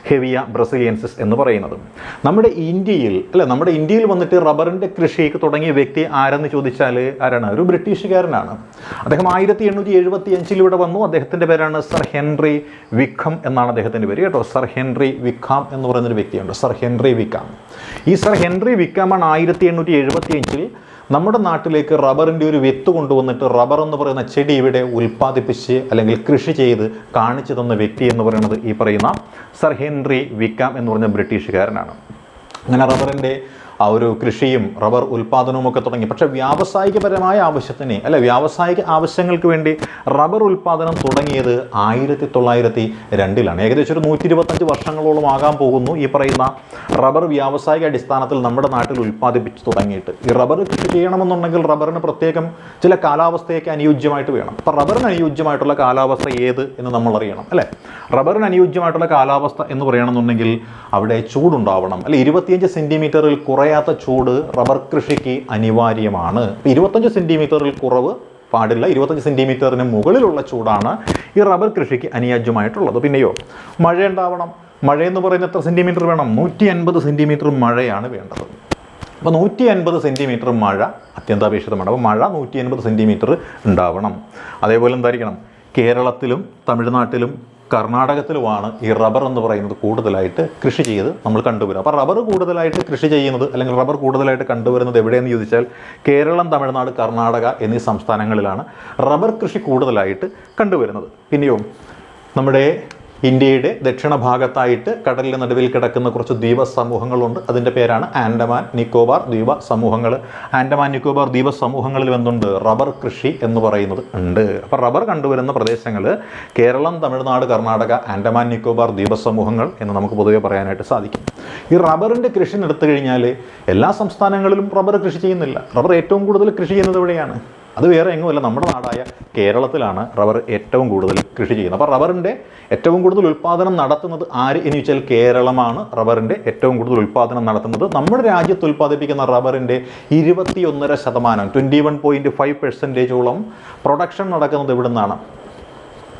ഹെവിയ ബ്രസീലിയൻസിസ് എന്ന് പറയുന്നത്. നമ്മുടെ ഇന്ത്യയിൽ അല്ലെ നമ്മുടെ ഇന്ത്യയിൽ വന്നിട്ട് റബ്ബറിന്റെ കൃഷിയൊക്കെ തുടങ്ങിയ വ്യക്തി ആരെന്ന് ചോദിച്ചാൽ ആരാണ്? ഒരു ബ്രിട്ടീഷുകാരനാണ്. അദ്ദേഹം ആയിരത്തി എണ്ണൂറ്റി എഴുപത്തി അഞ്ചിൽ ഇവിടെ വന്നു. അദ്ദേഹത്തിന്റെ പേരാണ് സർ ഹെൻറി വിക്കം എന്നാണ് അദ്ദേഹത്തിന്റെ പേര് കേട്ടോ. സർ ഹെൻറി വിക്കാം എന്ന് പറയുന്നൊരു വ്യക്തിയുണ്ട്. Sir Henry Wickham. ഈ സർ ഹെൻറി വിക്കാമാണ് ആയിരത്തി എണ്ണൂറ്റി എഴുപത്തി അഞ്ചിൽ നമ്മുടെ നാട്ടിലേക്ക് റബ്ബറിന്റെ ഒരു വിത്ത് കൊണ്ടുവന്നിട്ട് റബ്ബർ എന്ന് പറയുന്ന ചെടി ഇവിടെ ഉൽപ്പാദിപ്പിച്ച് അല്ലെങ്കിൽ കൃഷി ചെയ്ത് കാണിച്ചു തന്ന വ്യക്തി എന്ന് പറയുന്നത് ഈ പറയുന്ന സർ ഹെൻറി വിക്കാം എന്ന് പറഞ്ഞ ബ്രിട്ടീഷുകാരനാണ്. അങ്ങനെ റബ്ബറിന്റെ ആ ഒരു കൃഷിയും റബ്ബർ ഉൽപ്പാദനവും ഒക്കെ തുടങ്ങി. പക്ഷേ വ്യാവസായികപരമായ ആവശ്യത്തിന് അല്ലെ വ്യാവസായിക ആവശ്യങ്ങൾക്ക് വേണ്ടി റബ്ബർ ഉൽപ്പാദനം തുടങ്ങിയത് ആയിരത്തി തൊള്ളായിരത്തി രണ്ടിലാണ് ഏകദേശം ഒരു നൂറ്റി ഇരുപത്തഞ്ച് വർഷങ്ങളോളം ആകാൻ പോകുന്നു ഈ പറയുന്ന റബ്ബർ വ്യാവസായിക അടിസ്ഥാനത്തിൽ നമ്മുടെ നാട്ടിൽ ഉൽപ്പാദിപ്പിച്ച് തുടങ്ങിയിട്ട്. ഈ റബ്ബർ കൃഷി ചെയ്യണമെന്നുണ്ടെങ്കിൽ റബ്ബറിന് പ്രത്യേകം ചില കാലാവസ്ഥയൊക്കെ അനുയോജ്യമായിട്ട് വേണം. അപ്പോൾ റബ്ബറിന് അനുയോജ്യമായിട്ടുള്ള കാലാവസ്ഥ ഏത് എന്ന് നമ്മൾ അറിയണം അല്ലേ? റബ്ബറിന് അനുയോജ്യമായിട്ടുള്ള കാലാവസ്ഥ എന്ന് പറയണമെന്നുണ്ടെങ്കിൽ അവിടെ ചൂടുണ്ടാവണം. അല്ലെ ഇരുപത്തിയഞ്ച് സെന്റിമീറ്ററിൽ കുറയാത്ത ചൂട് റബ്ബർ കൃഷിക്ക് അനിവാര്യമാണ്. ഇരുപത്തഞ്ച് സെന്റിമീറ്ററിൽ കുറവ് പാടില്ല. ഇരുപത്തഞ്ച് സെന്റിമീറ്ററിന് മുകളിലുള്ള ചൂടാണ് ഈ റബ്ബർ കൃഷിക്ക് അനുയോജ്യമായിട്ടുള്ളത്. പിന്നെയോ മഴ ഉണ്ടാവണം മഴ എന്ന് പറയുന്നത് എത്ര സെന്റിമീറ്റർ വേണം? നൂറ്റി അൻപത് സെന്റിമീറ്റർ മഴയാണ് വേണ്ടത്. അപ്പോൾ നൂറ്റി അൻപത് സെന്റിമീറ്റർ മഴ അത്യന്താപേക്ഷിതമാണ്. അപ്പോൾ മഴ നൂറ്റി അൻപത് സെന്റിമീറ്റർ ഉണ്ടാവണം. അതേപോലെ എന്തായിരിക്കണം? കേരളത്തിലും തമിഴ്നാട്ടിലും കർണാടകത്തിലുമാണ് ഈ റബ്ബർ എന്ന് പറയുന്നത് കൂടുതലായിട്ട് കൃഷി ചെയ്ത് നമ്മൾ കണ്ടുവരും അപ്പോൾ റബ്ബർ കൂടുതലായിട്ട് കൃഷി ചെയ്യുന്നത് അല്ലെങ്കിൽ റബ്ബർ കൂടുതലായിട്ട് കണ്ടുവരുന്നത് എവിടെയെന്ന് ചോദിച്ചാൽ കേരളം തമിഴ്നാട് കർണാടക എന്നീ സംസ്ഥാനങ്ങളിലാണ് റബ്ബർ കൃഷി കൂടുതലായിട്ട് കണ്ടുവരുന്നത്. പിന്നെയോ നമ്മുടെ ഇന്ത്യയുടെ ദക്ഷിണ ഭാഗത്തായിട്ട് കടലിന് നടുവിൽ കിടക്കുന്ന കുറച്ച് ദ്വീപ സമൂഹങ്ങളുണ്ട്. അതിന്റെ പേരാണ് ആൻഡമാൻ നിക്കോബാർ ദ്വീപ സമൂഹങ്ങൾ. ആൻഡമാൻ നിക്കോബാർ ദ്വീപ സമൂഹങ്ങളിൽ എന്തുണ്ട്? റബ്ബർ കൃഷി എന്ന് പറയുന്നത് ഉണ്ട്. അപ്പോൾ റബ്ബർ കണ്ടുവരുന്ന പ്രദേശങ്ങൾ കേരളം തമിഴ്നാട് കർണാടക ആൻഡമാൻ നിക്കോബാർ ദ്വീപ സമൂഹങ്ങൾ എന്ന് നമുക്ക് പൊതുവെ പറയാനായിട്ട് സാധിക്കും. ഈ റബ്ബറിന്റെ കൃഷി എടുത്തു കഴിഞ്ഞാൽ എല്ലാ സംസ്ഥാനങ്ങളിലും റബ്ബർ കൃഷി ചെയ്യുന്നില്ല. റബ്ബർ ഏറ്റവും കൂടുതൽ കൃഷി ചെയ്യുന്നത് എവിടെയാണ്? അത് വേറെ എങ്ങുമല്ല നമ്മുടെ നാടായ കേരളത്തിലാണ് റബ്ബർ ഏറ്റവും കൂടുതൽ കൃഷി ചെയ്യുന്നത്. അപ്പോൾ റബ്ബറിന്റെ ഏറ്റവും കൂടുതൽ ഉൽപ്പാദനം നടത്തുന്നത് ആര് എന്ന് വെച്ചാൽ കേരളമാണ്. റബ്ബറിന്റെ ഏറ്റവും കൂടുതൽ ഉൽപ്പാദനം നടത്തുന്നത് നമ്മുടെ രാജ്യത്ത് ഉൽപ്പാദിപ്പിക്കുന്ന റബ്ബറിന്റെ ഇരുപത്തിയൊന്നര ശതമാനം ട്വന്റി വൺ പോയിന്റ് ഫൈവ് പെർസെന്റേജോളം പ്രൊഡക്ഷൻ നടക്കുന്നത് ഇവിടെ നിന്നാണ്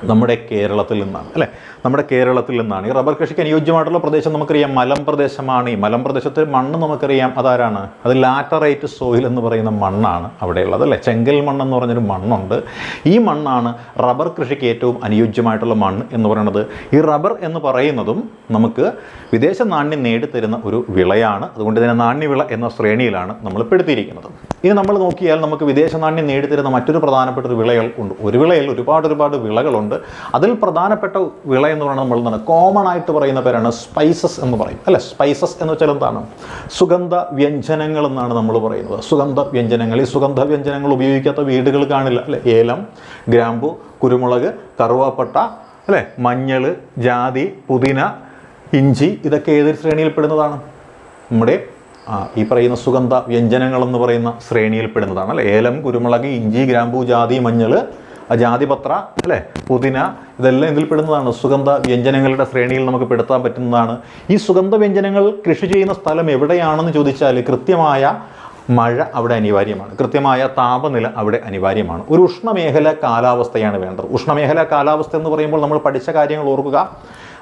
നമ്മുടെ കേരളത്തിൽ നിന്നാണ് അല്ലേ? നമ്മുടെ കേരളത്തിൽ നിന്നാണ്. ഈ റബ്ബർ കൃഷിക്ക് അനുയോജ്യമായിട്ടുള്ള പ്രദേശം നമുക്കറിയാം മലം പ്രദേശമാണ്. ഈ മലം പ്രദേശത്തെ മണ്ണ് നമുക്കറിയാം അതാരാണ്? അത് ലാറ്ററൈറ്റ് സോയിൽ എന്ന് പറയുന്ന മണ്ണാണ് അവിടെയുള്ളത് അല്ലേ? ചെങ്കൽ മണ്ണെന്ന് പറഞ്ഞൊരു മണ്ണുണ്ട്. ഈ മണ്ണാണ് റബ്ബർ കൃഷിക്ക് ഏറ്റവും അനുയോജ്യമായിട്ടുള്ള മണ്ണ് എന്ന് പറയുന്നത്. ഈ റബ്ബർ എന്ന് പറയുന്നതും നമുക്ക് വിദേശ നാണ്യം നേടിത്തരുന്ന ഒരു വിളയാണ്. അതുകൊണ്ട് തന്നെ നാണ്യവിള എന്ന ശ്രേണിയിലാണ് നമ്മൾ പെടുത്തിയിരിക്കുന്നത്. ഇനി നമ്മൾ നോക്കിയാൽ നമുക്ക് വിദേശ നാണ്യം നേടിത്തരുന്ന മറ്റൊരു പ്രധാനപ്പെട്ട ഒരു വിളകൾ ഉണ്ട്. ഒരു വിളയിൽ ഒരുപാട് ഒരുപാട് വിളകളുണ്ട്. അതിൽ പ്രധാനപ്പെട്ട വിള എന്ന് പറയുന്നത് നമ്മൾ എന്താണ് കോമൺ ആയിട്ട് പറയുന്ന പേരാണ് സ്പൈസസ് എന്ന് പറയും. അല്ലെ? സ്പൈസസ് എന്ന് വെച്ചാൽ എന്താണ്? സുഗന്ധ വ്യഞ്ജനങ്ങൾ എന്നാണ് നമ്മൾ പറയുന്നത്. സുഗന്ധ വ്യഞ്ജനങ്ങൾ. ഈ സുഗന്ധ വ്യഞ്ജനങ്ങൾ ഉപയോഗിക്കാത്ത വീടുകൾ കാണില്ല. അല്ലെ? ഏലം ഗ്രാമ്പു കുരുമുളക് കറുവാപ്പട്ട അല്ലേ? മഞ്ഞൾ ജാതി പുതിന ഇഞ്ചി ഇതൊക്കെ ഏത് ശ്രേണിയിൽപ്പെടുന്നതാണ്? നമ്മുടെ ഈ പറയുന്ന സുഗന്ധ വ്യഞ്ജനങ്ങൾ എന്ന് പറയുന്ന ശ്രേണിയിൽപ്പെടുന്നതാണ്. അല്ലേ? ഏലം കുരുമുളക് ഇഞ്ചി ഗ്രാമ്പു ജാതി മഞ്ഞൾ ജാതിപത്ര അല്ലേ? പുതിന ഇതെല്ലാം ഇതിൽ പെടുന്നതാണ്. സുഗന്ധ വ്യഞ്ജനങ്ങളുടെ ശ്രേണിയിൽ നമുക്ക് പെടുത്താൻ പറ്റുന്നതാണ്. ഈ സുഗന്ധ വ്യഞ്ജനങ്ങൾ കൃഷി ചെയ്യുന്ന സ്ഥലം എവിടെയാണെന്ന് ചോദിച്ചാൽ കൃത്യമായ മഴ അവിടെ അനിവാര്യമാണ്. കൃത്യമായ താപനില അവിടെ അനിവാര്യമാണ്. ഒരു ഉഷ്ണമേഖല കാലാവസ്ഥയാണ് വേണ്ടത്. ഉഷ്ണമേഖല കാലാവസ്ഥ എന്ന് പറയുമ്പോൾ നമ്മൾ പഠിച്ച കാര്യങ്ങൾ ഓർക്കുക.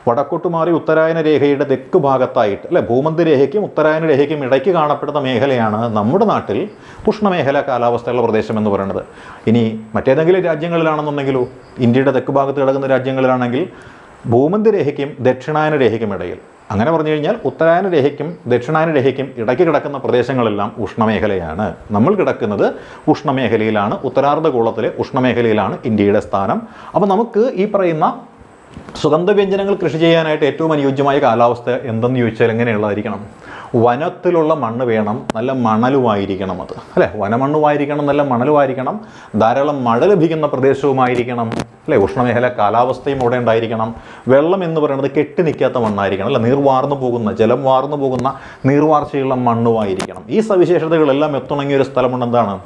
വടക്കോട്ട് മാറി ഉത്തരായന രേഖയുടെ തെക്ക് ഭാഗത്തായിട്ട് അല്ലെ ഭൂമന്ത് രേഖയ്ക്കും ഉത്തരായന രേഖയ്ക്കും ഇടയ്ക്ക് കാണപ്പെടുന്ന മേഖലയാണ് നമ്മുടെ നാട്ടിൽ ഉഷ്ണമേഖല കാലാവസ്ഥയുള്ള പ്രദേശം എന്ന് പറയുന്നത്. ഇനി മറ്റേതെങ്കിലും രാജ്യങ്ങളിലാണെന്നുണ്ടെങ്കിലോ ഇന്ത്യയുടെ തെക്ക് ഭാഗത്ത് കിടക്കുന്ന രാജ്യങ്ങളിലാണെങ്കിൽ ഭൂമന്ത് രേഖയ്ക്കും ദക്ഷിണായന രേഖയ്ക്കും ഇടയിൽ. അങ്ങനെ പറഞ്ഞു കഴിഞ്ഞാൽ ഉത്തരായന രേഖയ്ക്കും ദക്ഷിണായന രേഖയ്ക്കും ഇടയ്ക്ക് കിടക്കുന്ന പ്രദേശങ്ങളെല്ലാം ഉഷ്ണമേഖലയാണ്. നമ്മൾ കിടക്കുന്നത് ഉഷ്ണമേഖലയിലാണ് ഉത്തരാർദ്ധഗോളത്തിലെ ഉഷ്ണമേഖലയിലാണ് ഇന്ത്യയുടെ സ്ഥാനം. അപ്പോൾ നമുക്ക് ഈ പറയുന്ന സുഗന്ധവ്യഞ്ജനങ്ങൾ കൃഷി ചെയ്യാനായിട്ട് ഏറ്റവും അനുയോജ്യമായ കാലാവസ്ഥ എന്തെന്ന് ചോദിച്ചാൽ എങ്ങനെയുള്ളതായിരിക്കണം? വനത്തിലുള്ള മണ്ണ് വേണം നല്ല മണലുമായിരിക്കണം അത്. അല്ലേ? വനമണ്ണുമായിരിക്കണം നല്ല മണലുമായിരിക്കണം. ധാരാളം മഴ ലഭിക്കുന്ന പ്രദേശവുമായിരിക്കണം. അല്ലേ? ഉഷ്ണമേഖല കാലാവസ്ഥയും അവിടെ ഉണ്ടായിരിക്കണം. വെള്ളം എന്ന് പറയുന്നത് കെട്ടി നിൽക്കാത്ത മണ്ണായിരിക്കണം. അല്ല? നീർവാർന്നു പോകുന്ന ജലം വാർന്നു പോകുന്ന നീർവാർച്ചയുള്ള മണ്ണുമായിരിക്കണം. ഈ സവിശേഷതകളെല്ലാം എത്തണമെങ്കിൽ ഒരു സ്ഥലമുണ്ട് എന്താണ്?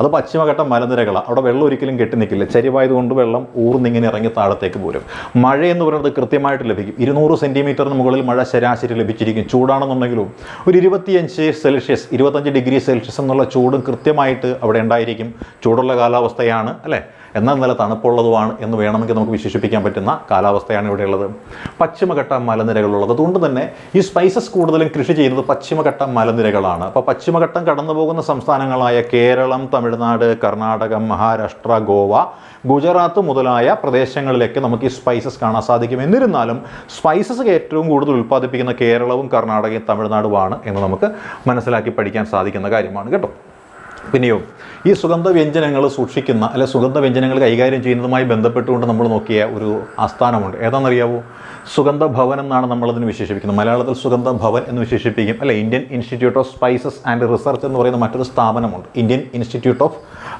അത് പശ്ചിമഘട്ട മലനിരകളാണ് അവിടെ വെള്ളം ഒരിക്കലും കെട്ടി നിൽക്കില്ല. ചരിവായതുകൊണ്ട് വെള്ളം ഊർന്നിങ്ങനെ ഇറങ്ങി താഴത്തേക്ക് പോരും. മഴ എന്ന് പറയുന്നത് കൃത്യമായിട്ട് ലഭിക്കും. ഇരുന്നൂറ് സെന്റിമീറ്ററിന് മുകളിൽ മഴ ശരാശരി ലഭിച്ചിരിക്കും. ചൂടാണെന്നുണ്ടെങ്കിലും ഒരു ഇരുപത്തിയഞ്ച് സെൽഷ്യസ് ഇരുപത്തഞ്ച് ഡിഗ്രി സെൽഷ്യസ് എന്നുള്ള ചൂടും കൃത്യമായിട്ട് അവിടെ ഉണ്ടായിരിക്കും. ചൂടുള്ള കാലാവസ്ഥയാണ് അല്ലേ? എന്നാൽ നല്ല തണുപ്പുള്ളതുമാണ് എന്ന് വേണമെങ്കിൽ നമുക്ക് വിശേഷിപ്പിക്കാൻ പറ്റുന്ന കാലാവസ്ഥയാണ് ഇവിടെയുള്ളത്. പശ്ചിമഘട്ട മലനിരകളുള്ളത്. അതുകൊണ്ട് തന്നെ ഈ സ്പൈസസ് കൂടുതലും കൃഷി ചെയ്യുന്നത് പശ്ചിമഘട്ട മലനിരകളാണ്. അപ്പോൾ പശ്ചിമഘട്ടം കടന്നു പോകുന്ന സംസ്ഥാനങ്ങളായ കേരളം തമിഴ്നാട് കർണാടകം മഹാരാഷ്ട്ര ഗോവ ഗുജറാത്ത് മുതലായ പ്രദേശങ്ങളിലേക്ക് നമുക്ക് ഈ സ്പൈസസ് കാണാൻ സാധിക്കും. എന്നിരുന്നാലും സ്പൈസസ് ഏറ്റവും കൂടുതൽ ഉൽപ്പാദിപ്പിക്കുന്ന കേരളവും കർണാടകയും തമിഴ്നാടുമാണ് എന്ന് നമുക്ക് മനസ്സിലാക്കി പഠിക്കാൻ സാധിക്കുന്ന കാര്യമാണ്. കേട്ടോ? പിന്നെയോ ഈ സുഗന്ധ വ്യഞ്ജനങ്ങൾ സൂക്ഷിക്കുന്ന അല്ലെ സുഗന്ധ വ്യഞ്ജനങ്ങൾ കൈകാര്യം ചെയ്യുന്നതുമായി ബന്ധപ്പെട്ടുകൊണ്ട് നമ്മൾ നോക്കിയ ഒരു ആസ്ഥാനമുണ്ട്. ഏതാണെന്നറിയാവോ? സുഗന്ധ ഭവൻ എന്നാണ് നമ്മളതിന് വിശേഷിപ്പിക്കുന്നത്. മലയാളത്തിൽ സുഗന്ധ ഭവൻ എന്ന് വിശേഷിപ്പിക്കും. അല്ലെ Indian Institute of Spices and Research എന്ന് പറയുന്ന മറ്റൊരു സ്ഥാപനമുണ്ട്. Indian Institute of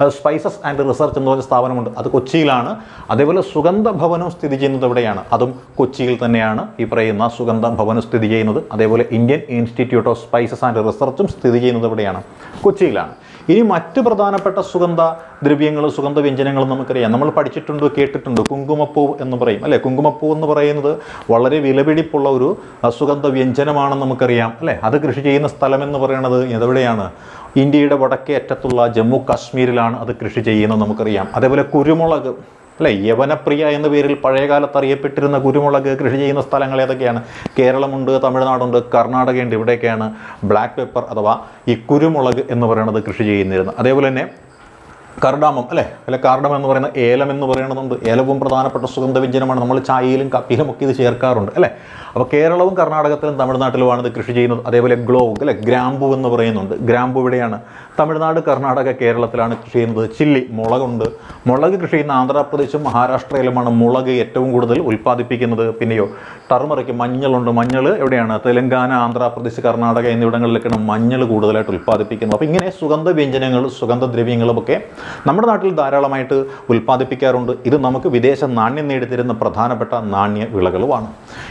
Spices and Research എന്ന് പറയുന്ന സ്ഥാപനമുണ്ട്. അത് കൊച്ചിയിലാണ്. അതേപോലെ സുഗന്ധ ഭവനം സ്ഥിതി ചെയ്യുന്നത് എവിടെയാണ്? അതും കൊച്ചിയിൽ തന്നെയാണ് ഈ പറയുന്ന സുഗന്ധ ഭവനം സ്ഥിതി ചെയ്യുന്നത്. അതേപോലെ Indian Institute of Spices and റിസർച്ചും സ്ഥിതി ചെയ്യുന്നത് എവിടെയാണ്? കൊച്ചിയിലാണ്. ഇനി മറ്റ് പ്രധാനപ്പെട്ട സുഗന്ധ ദ്രവ്യങ്ങൾ സുഗന്ധ വ്യഞ്ജനങ്ങൾ നമുക്കറിയാം. നമ്മൾ പഠിച്ചിട്ടുണ്ട് കേട്ടിട്ടുണ്ട്? കുങ്കുമപ്പൂ എന്ന് പറയും. അല്ലേ? കുങ്കുമപ്പൂ എന്ന് പറയുന്നത് വളരെ വിലപിടിപ്പുള്ള ഒരു സുഗന്ധ വ്യഞ്ജനമാണെന്ന് നമുക്കറിയാം. അല്ലേ? അത് കൃഷി ചെയ്യുന്ന സ്ഥലം എന്ന് പറയുന്നത് എവിടെയാണ് ഇന്ത്യയുടെ വടക്കേ അറ്റത്തുള്ള ജമ്മു കാശ്മീരിലാണ് അത് കൃഷി ചെയ്യുന്നത് നമുക്കറിയാം. അതേപോലെ കുരുമുളക്. അല്ലേ? യവനപ്രിയ എന്ന പേരിൽ പഴയകാലത്ത് അറിയപ്പെട്ടിരുന്ന കുരുമുളക് കൃഷി ചെയ്യുന്ന സ്ഥലങ്ങൾ ഏതൊക്കെയാണ്? കേരളമുണ്ട് തമിഴ്നാടുണ്ട് കർണാടകയുണ്ട്. ഇവിടെയൊക്കെയാണ് ബ്ലാക്ക് പെപ്പർ അഥവാ ഈ കുരുമുളക് എന്ന് പറയുന്നത് കൃഷി ചെയ്യുന്നിരുന്നത്. അതേപോലെ തന്നെ കർഡാമം അല്ലേ? അല്ലെ കാർഡമം എന്ന് പറയുന്ന ഏലം എന്ന് പറയുന്നതുണ്ട്. ഏലവും പ്രധാനപ്പെട്ട സുഗന്ധവ്യഞ്ജനമാണ്. നമ്മൾ ചായയിലും കപ്പിയിലും ഒക്കെ ഇത് ചേർക്കാറുണ്ട് അല്ലേ? അപ്പോൾ കേരളവും കർണാടകത്തിലും തമിഴ്നാട്ടിലുമാണ് ഇത് കൃഷി ചെയ്യുന്നത്. അതേപോലെ ഗ്ലോവ് അല്ലെ? ഗ്രാമ്പു എന്ന് പറയുന്നുണ്ട്. ഗ്രാമ്പു ഇവിടെയാണ്. തമിഴ്നാട് കർണാടക കേരളത്തിലാണ് കൃഷി ചെയ്യുന്നത്. ചില്ലി മുളകുണ്ട്. മുളക് കൃഷി ചെയ്യുന്ന ആന്ധ്രാപ്രദേശും മഹാരാഷ്ട്രയിലുമാണ് മുളക് ഏറ്റവും കൂടുതൽ ഉൽപ്പാദിപ്പിക്കുന്നത്. പിന്നെയോ ടർമറിക്ക് മഞ്ഞളുണ്ട്. മഞ്ഞൾ എവിടെയാണ്? തെലങ്കാന ആന്ധ്രാപ്രദേശ് കർണാടക എന്നിവിടങ്ങളിലൊക്കെയാണ് മഞ്ഞൾ കൂടുതലായിട്ട് ഉൽപ്പാദിപ്പിക്കുന്നത്. അപ്പോൾ ഇങ്ങനെ സുഗന്ധ വ്യഞ്ജനങ്ങൾ സുഗന്ധദ്രവ്യങ്ങളുമൊക്കെ നമ്മുടെ നാട്ടിൽ ധാരാളമായിട്ട് ഉൽപ്പാദിപ്പിക്കാറുണ്ട്. ഇത് നമുക്ക് വിദേശ നാണ്യം നേടിത്തരുന്ന പ്രധാനപ്പെട്ട നാണ്യ വിളകളുമാണ്.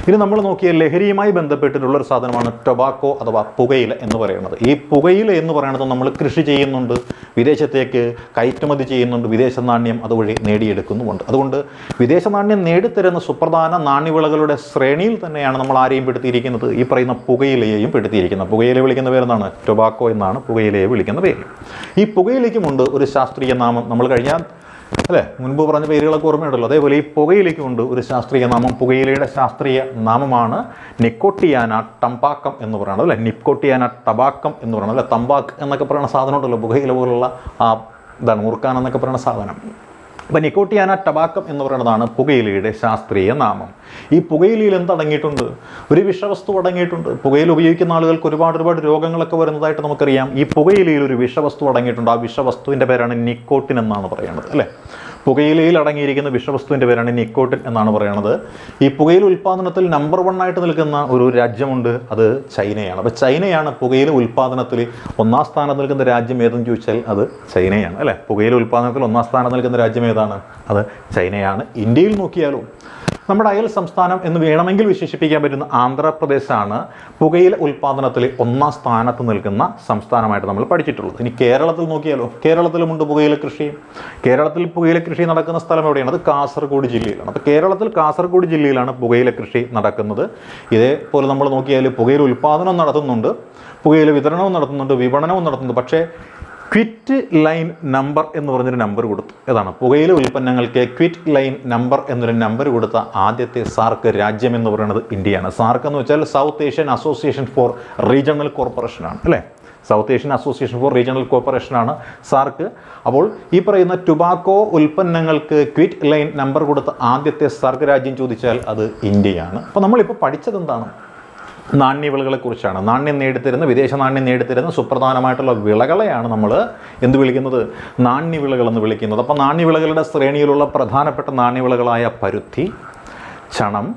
ഇനി നമ്മൾ നോക്കിയ ലഹരിയുമായി ബന്ധപ്പെട്ടിട്ടുള്ള ഒരു സാധനമാണ് ടൊബാക്കോ അഥവാ പുകയില എന്ന് പറയുന്നത്. ഈ പുകയില എന്ന് പറയുന്നത് നമ്മൾ കൃഷി ചെയ്യുന്നുണ്ട്. വിദേശത്തേക്ക് കയറ്റുമതി ചെയ്യുന്നുണ്ട്. വിദേശ നാണ്യം അതുവഴി നേടിയെടുക്കുന്നുമുണ്ട്. അതുകൊണ്ട് വിദേശ നാണ്യം നേടിത്തരുന്ന സുപ്രധാന നാണ്യവിളകളുടെ ശ്രേണിയിൽ തന്നെയാണ് നമ്മൾ ആരെയും പെടുത്തിയിരിക്കുന്നത്. ഈ പറയുന്ന പുകയിലയെയും പെടുത്തിയിരിക്കുന്നത്. പുകയില വിളിക്കുന്ന പേരെന്താണ്? ടൊബാക്കോ എന്നാണ് പുകയിലയെ വിളിക്കുന്ന പേര്. ഈ പുകയിലയ്ക്കുമുണ്ട് ഒരു ശാസ്ത്രീയ നാമം നമ്മൾ കഴിഞ്ഞാൽ അല്ലേ? മുൻപ് പറഞ്ഞ പേരുകളൊക്കെ ഓർമ്മയുണ്ടല്ലോ. അതേപോലെ ഈ പുകയിലേക്ക് കൊണ്ട് ഒരു ശാസ്ത്രീയ നാമം. പുകയിലയുടെ ശാസ്ത്രീയ നാമമാണ് നിക്കോട്ടിയാന ടമ്പാക്കം എന്ന് പറയുന്നത് അല്ലേ? നിക്കോട്ടിയാന ടബാക്കം എന്ന് പറയുന്നത് അല്ലെ? തമ്പാക്ക് എന്നൊക്കെ പറയുന്ന സാധനം ഉണ്ടല്ലോ പുകയില പോലുള്ള ആ ഇതാണ് മുറുക്കാൻ എന്നൊക്കെ പറയുന്ന സാധനം. അപ്പോൾ നിക്കോട്ടിയാന ടബാക്കം എന്ന് പറയുന്നതാണ് പുകയിലയുടെ ശാസ്ത്രീയ നാമം. ഈ പുകയിലയിൽ എന്തടങ്ങിയിട്ടുണ്ട്? ഒരു വിഷവസ്തു അടങ്ങിയിട്ടുണ്ട്. പുകയില ഉപയോഗിക്കുന്ന ആളുകൾക്ക് ഒരുപാട് ഒരുപാട് രോഗങ്ങളൊക്കെ വരുന്നതായിട്ട് നമുക്കറിയാം. ഈ പുകയിലയിൽ ഒരു വിഷവസ്തു അടങ്ങിയിട്ടുണ്ട്. ആ വിഷവസ്തുവിന്റെ പേരാണ് നിക്കോട്ടിൻ എന്നാണ് പറയുന്നത് അല്ലേ? പുകയിലയിൽ അടങ്ങിയിരിക്കുന്ന വിഷവസ്തുവിന്റെ പേരാണ് നിക്കോട്ടിൻ എന്നാണ് പറയുന്നത് ഈ പുകയില ഉൽപ്പാദനത്തിൽ നമ്പർ വൺ ആയിട്ട് നിൽക്കുന്ന ഒരു രാജ്യമുണ്ട് അത് ചൈനയാണ്. അപ്പോൾ ചൈനയാണ് പുകയില ഉൽപ്പാദനത്തിൽ ഒന്നാം സ്ഥാനത്ത് നിൽക്കുന്ന രാജ്യം ഏതെന്ന് ചോദിച്ചാൽ അത് ചൈനയാണ് അല്ലേ? പുകയില ഉൽപ്പാദനത്തിൽ ഒന്നാം സ്ഥാനത്ത് നിൽക്കുന്ന രാജ്യം ഏതാണ്? അത് ചൈനയാണ്. ഇന്ത്യയിൽ നോക്കിയാലും നമ്മുടെ അയൽ സംസ്ഥാനം എന്ന് വേണമെങ്കിൽ വിശേഷിപ്പിക്കാൻ പറ്റുന്ന ആന്ധ്രാപ്രദേശാണ് പുകയില ഉൽപ്പാദനത്തിൽ ഒന്നാം സ്ഥാനത്ത് നിൽക്കുന്ന സംസ്ഥാനമായിട്ട് നമ്മൾ പഠിച്ചിട്ടുള്ളത്. ഇനി കേരളത്തിൽ നോക്കിയാലോ? കേരളത്തിലുമുണ്ട് പുകയില കൃഷി. കേരളത്തിൽ പുകയില കൃഷി നടക്കുന്ന സ്ഥലം എവിടെയാണ്? അത് കാസർഗോഡ് ജില്ലയിലാണ്. അപ്പോൾ കേരളത്തിൽ കാസർഗോഡ് ജില്ലയിലാണ് പുകയില കൃഷി നടക്കുന്നത്. ഇതേപോലെ നമ്മൾ നോക്കിയാൽ പുകയില ഉൽപ്പാദനം നടത്തുന്നുണ്ട്. പുകയില വിതരണവും നടത്തുന്നുണ്ട്. വിപണനവും നടത്തുന്നുണ്ട്. പക്ഷേ ക്വിറ്റ് ലൈൻ നമ്പർ എന്ന് പറഞ്ഞൊരു നമ്പർ കൊടുത്തു. ഏതാണ്? പുകയില ഉൽപ്പന്നങ്ങൾക്ക് ക്വിറ്റ് ലൈൻ നമ്പർ എന്നൊരു നമ്പർ കൊടുത്ത ആദ്യത്തെ സാർക്ക് രാജ്യം എന്ന് പറയുന്നത് ഇന്ത്യയാണ്. സാർക്ക് എന്ന് വെച്ചാൽ South Asian Association for Regional കോർപ്പറേഷനാണ് അല്ലേ? South Asian Association for Regional കോർപ്പറേഷനാണ് SAARC അപ്പോൾ ഈ പറയുന്ന ടുബാക്കോ ഉൽപ്പന്നങ്ങൾക്ക് ക്വിറ്റ് ലൈൻ നമ്പർ കൊടുത്ത ആദ്യത്തെ സാർക്ക് രാജ്യം ചോദിച്ചാൽ അത് ഇന്ത്യയാണ്. അപ്പോൾ നമ്മളിപ്പോൾ പഠിച്ചത് എന്താണ്? നാണ്യവിളകളെക്കുറിച്ചാണ്. നാണ്യം നേടിത്തരുന്ന വിദേശ നാണ്യം നേടിത്തരുന്ന സുപ്രധാനമായിട്ടുള്ള വിളകളെയാണ് നമ്മൾ എന്ത് വിളിക്കുന്നത്? നാണ്യവിളകൾ എന്ന് വിളിക്കുന്നത്. അപ്പോൾ നാണ്യവിളകളുടെ ശ്രേണിയിലുള്ള പ്രധാനപ്പെട്ട നാണ്യവിളകളായ പരുത്തി ചണം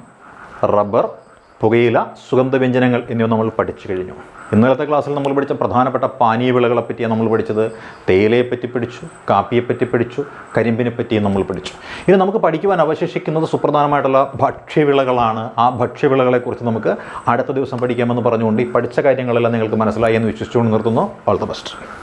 റബ്ബർ പുകയില സുഗന്ധവ്യഞ്ജനങ്ങൾ എന്നിവ നമ്മൾ പഠിച്ചു കഴിഞ്ഞു. ഇന്നലത്തെ ക്ലാസ്സിൽ നമ്മൾ പഠിച്ച പ്രധാനപ്പെട്ട പാനീയ വിളകളെ പറ്റിയാണ് നമ്മൾ പഠിച്ചത്. തേയിലയെ പറ്റി പഠിച്ചു കാപ്പിയെ പറ്റി പഠിച്ചു കരിമ്പിനെ പറ്റിയും നമ്മൾ പഠിച്ചു. ഇനി നമുക്ക് പഠിക്കുവാൻ അവശേഷിക്കുന്നത് സുപ്രധാനമായിട്ടുള്ള ഭക്ഷ്യവിളകളാണ്. ആ ഭക്ഷ്യവിളകളെക്കുറിച്ച് നമുക്ക് അടുത്ത ദിവസം പഠിക്കാമെന്ന് പറഞ്ഞുകൊണ്ട് ഈ പഠിച്ച കാര്യങ്ങളെല്ലാം നിങ്ങൾക്ക് മനസ്സിലായി എന്ന് വിശ്വസിച്ചുകൊണ്ട് നിർത്തുന്നു. All the best